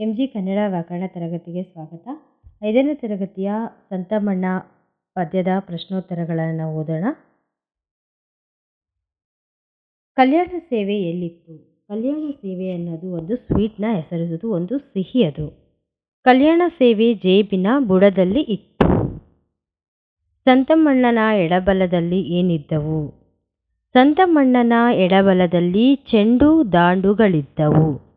M G Kannada ವ್ಯಾಕರಣ ತರಗತಿಗೆ ಸ್ವಾಗತ. ಐದನೇ ತರಗತಿಯ ಸಂತಮಣ್ಣ ಪದ್ಯದ ಪ್ರಶ್ನೋತ್ತರಗಳನ್ನು ಓದೋಣ. ಕಲ್ಯಾಣ ಸೇವೆ ಎಲ್ಲಿತ್ತು? ಕಲ್ಯಾಣ ಸೇವೆ ಅನ್ನೋದು ಒಂದು ಸ್ವೀಟ್ನ ಹೆಸರಿಸೋದು, ಒಂದು ಸಿಹಿ ಅದು. ಕಲ್ಯಾಣ ಸೇವೆ ಜೇಬಿನ ಬುಡದಲ್ಲಿ ಇತ್ತು. ಸಂತಮಣ್ಣನ ಎಡಬಲದಲ್ಲಿ ಏನಿದ್ದವು? ಸಂತಮಣ್ಣನ ಎಡಬಲದಲ್ಲಿ ಚೆಂಡು ದಾಂಡುಗಳಿದ್ದವು.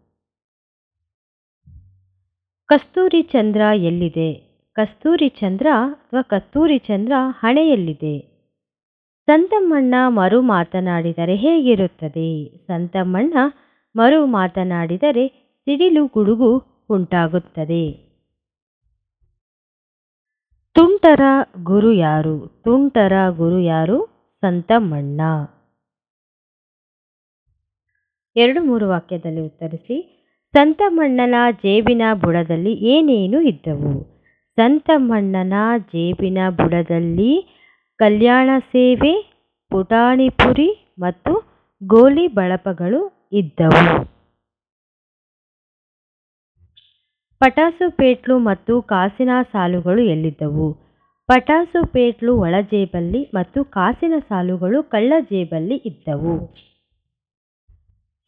ಕಸ್ತೂರಿ ಚಂದ್ರ ಎಲ್ಲಿದೆ? ಕಸ್ತೂರಿ ಚಂದ್ರ ಅಥವಾ ಕಸ್ತೂರಿ ಚಂದ್ರ ಹಣೆಯಲ್ಲಿದೆ. ಸಂತಮ್ಮಣ್ಣ ಮರು ಮಾತನಾಡಿದರೆ ಹೇಗಿರುತ್ತದೆ? ಸಂತಮ್ಮಣ್ಣ ಮರು ಮಾತನಾಡಿದರೆ ಸಿಡಿಲು ಗುಡುಗು ಉಂಟಾಗುತ್ತದೆ. ತುಂಟರ ಗುರು ಯಾರು? ತುಂಟರ ಗುರು ಯಾರು? ಸಂತಮ್ಮಣ್ಣ. ಎರಡು ಮೂರು ವಾಕ್ಯದಲ್ಲಿ ಉತ್ತರಿಸಿ. ಸಂತಮಣ್ಣನ ಜೇಬಿನ ಬುಡದಲ್ಲಿ ಏನೇನು ಇದ್ದವು? ಸಂತಮಣ್ಣನ ಜೇಬಿನ ಬುಡದಲ್ಲಿ ಕಲ್ಯಾಣ ಸೇವೆ ಪುಟಾಣಿಪುರಿ ಮತ್ತು ಗೋಲಿ ಬಳಪಗಳು ಇದ್ದವು. ಪಟಾಸು ಪೇಟ್ಲು ಮತ್ತು ಕಾಸಿನ ಸಾಲುಗಳು ಎಲ್ಲಿದ್ದವು? ಪಟಾಸು ಪೇಟ್ಲು ಒಳಜೇಬಲ್ಲಿ ಮತ್ತು ಕಾಸಿನ ಸಾಲುಗಳು ಕಳ್ಳ ಜೇಬಲ್ಲಿ ಇದ್ದವು.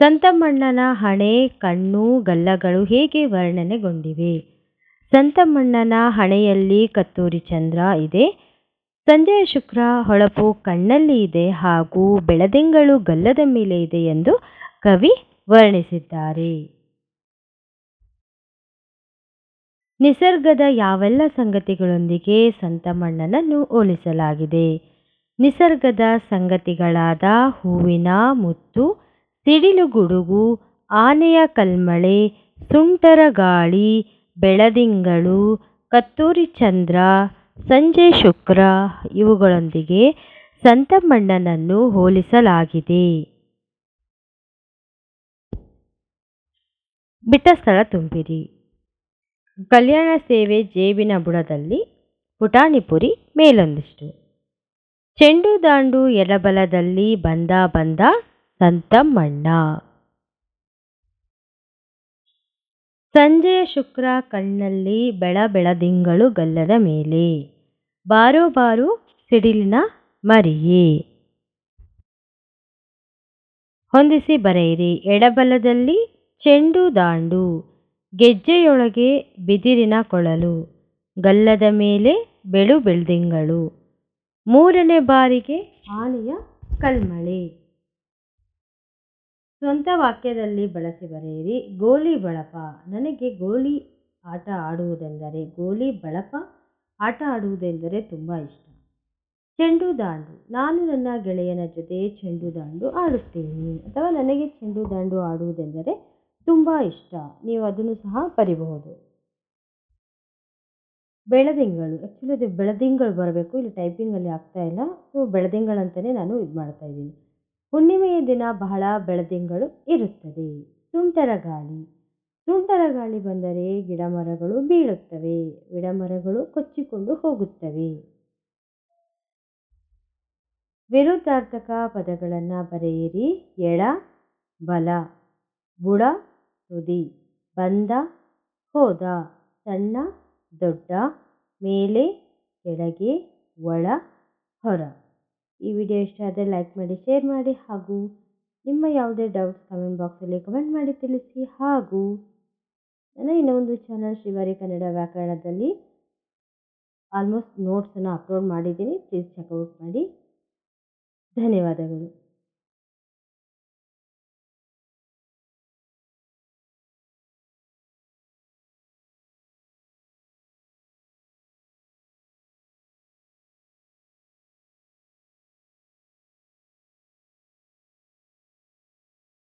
ಸಂತಮಣ್ಣನ ಹಣೆ, ಕಣ್ಣು, ಗಲ್ಲಗಳು ಹೇಗೆ ವರ್ಣನೆಗೊಂಡಿವೆ? ಸಂತಮಣ್ಣನ ಹಣೆಯಲ್ಲಿ ಕತ್ತೂರಿ ಚಂದ್ರ ಇದೆ. ಸಂಜಯ ಶುಕ್ರ ಹೊಳಪು ಕಣ್ಣಲ್ಲಿ ಇದೆ ಹಾಗೂ ಬೆಳದಿಂಗಳು ಗಲ್ಲದ ಮೇಲೆ ಇದೆ ಎಂದು ಕವಿ ವರ್ಣಿಸಿದ್ದಾರೆ. ನಿಸರ್ಗದ ಯಾವೆಲ್ಲ ಸಂಗತಿಗಳೊಂದಿಗೆ ಸಂತಮಣ್ಣನನ್ನು ಹೋಲಿಸಲಾಗಿದೆ? ನಿಸರ್ಗದ ಸಂಗತಿಗಳಾದ ಹೂವಿನ ಮುತ್ತು ಸಿಡಿಲು ಗುಡುಗು ಆನೆಯ ಕಲ್ಮಳೆ, ಸುಂಟರ ಗಾಳಿ, ಬೆಳದಿಂಗಳು ಕತ್ತೂರಿ ಚಂದ್ರ, ಸಂಜೆ ಶುಕ್ರ ಇವುಗಳೊಂದಿಗೆ ಸಂತಮಣ್ಣನನ್ನು ಹೋಲಿಸಲಾಗಿದೆ. ಬಿಟ್ಟ ಸ್ಥಳ ತುಂಬಿರಿ. ಕಲ್ಯಾಣ ಸೇವೆ ಜೇಬಿನ ಬುಡದಲ್ಲಿ ಪುಟಾಣಿಪುರಿ ಮೇಲೊಂದಿಷ್ಟು. ಚೆಂಡು ದಾಂಡು ಎಡಬಲದಲ್ಲಿ ಬಂದ ಬಂದ ಸಂತಮಣ್ಣ. ಸಂಜೆಯ ಶುಕ್ರ ಕಣ್ಣಲ್ಲಿ ಬೆಳ ಬೆಳದಿಂಗಳು ಗಲ್ಲದ ಮೇಲೆ. ಬಾರೋ ಬಾರು ಸಿಡಿಲಿನ ಮರಿಯೇ. ಹೊಂದಿಸಿ ಬರೆಯಿರಿ, ಎಡಬಲದಲ್ಲಿ ಚೆಂಡು ದಾಂಡು, ಗೆಜ್ಜೆಯೊಳಗೆ ಬಿದಿರಿನ ಕೊಳಲು, ಗಲ್ಲದ ಮೇಲೆ ಬೆಳು ಬೆಳ್ದಿಂಗಳು, ಮೂರನೇ ಬಾರಿಗೆ ಆನೆಯ ಕಲ್ಮಳೆ. ಸ್ವಂತ ವಾಕ್ಯದಲ್ಲಿ ಬಳಸಿ ಬರೆಯಿರಿ, ಗೋಲಿ ಬಳಪ, ನನಗೆ ಗೋಲಿ ಆಟ ಆಡುವುದೆಂದರೆ ಗೋಲಿ ಬಳಪ, ಆಟ ಆಡುವುದೆಂದರೆ ತುಂಬ ಇಷ್ಟ. ಚೆಂಡು ದಾಂಡು, ನಾನು ನನ್ನ ಗೆಳೆಯನ ಜೊತೆ ಚೆಂಡು ದಾಂಡು ಆಡುತ್ತೇನೆ, ಅಥವಾ ನನಗೆ ಚೆಂಡು ದಾಂಡು ಆಡುವುದೆಂದರೆ ತುಂಬ ಇಷ್ಟ, ನೀವು ಅದನ್ನು ಸಹ ಬರಿಬಹುದು. ಬೆಳದಿಂಗಳು ಆ್ಯಕ್ಚುಲಿ ಅದು ಬೆಳದಿಂಗಳು ಬರಬೇಕು, ಇಲ್ಲಿ ಟೈಪಿಂಗಲ್ಲಿ ಆಗ್ತಾ ಇಲ್ಲ ಸೊ ಬೆಳದಿಂಗಳಂತಲೇ ನಾನು ಇದು ಮಾಡ್ತಾ ಇದ್ದೀನಿ. ಹುಣ್ಣಿಮೆಯ ದಿನ ಬಹಳ ಬೆಳದಿಂಗಳು ಇರುತ್ತದೆ. ಸುಂಟರ ಗಾಳಿ. ಸುಂಟರ ಗಾಳಿ ಬಂದರೆ ಗಿಡ ಮರಗಳು ಬೀಳುತ್ತವೆ. ಗಿಡ ಮರಗಳು ಕೊಚ್ಚಿಕೊಂಡು ಹೋಗುತ್ತವೆ. ವಿರುದ್ಧಾರ್ಥಕ ಪದಗಳನ್ನು ಬರೆಯಿರಿ. ಎಳ, ಬಲ, ಬುಡ, ತುದಿ, ಬಂದ, ಹೋದ, ಸಣ್ಣ, ದೊಡ್ಡ, ಮೇಲೆ, ಕೆಳಗೆ, ಒಳ, ಹೊರ. ಈ ವಿಡಿಯೋ ಇಷ್ಟ ಆದರೆ ಲೈಕ್ ಮಾಡಿ ಶೇರ್ ಮಾಡಿ ಹಾಗೂ ನಿಮ್ಮ ಯಾವುದೇ ಡೌಟ್ಸ್ ಕಮೆಂಟ್ ಬಾಕ್ಸಲ್ಲಿ ಕಮೆಂಟ್ ಮಾಡಿ ತಿಳಿಸಿ ಹಾಗೂ ನನ್ನ ಇನ್ನೊಂದು ಚಾನಲ್ ಶ್ರೀವಾರಿ ಕನ್ನಡ ವ್ಯಾಕರಣದಲ್ಲಿ ಆಲ್ಮೋಸ್ಟ್ ನೋಟ್ಸನ್ನು ಅಪ್ಲೋಡ್ ಮಾಡಿದ್ದೀನಿ. ಪ್ಲೀಸ್ ಚೆಕ್ಔಟ್ ಮಾಡಿ. ಧನ್ಯವಾದಗಳು.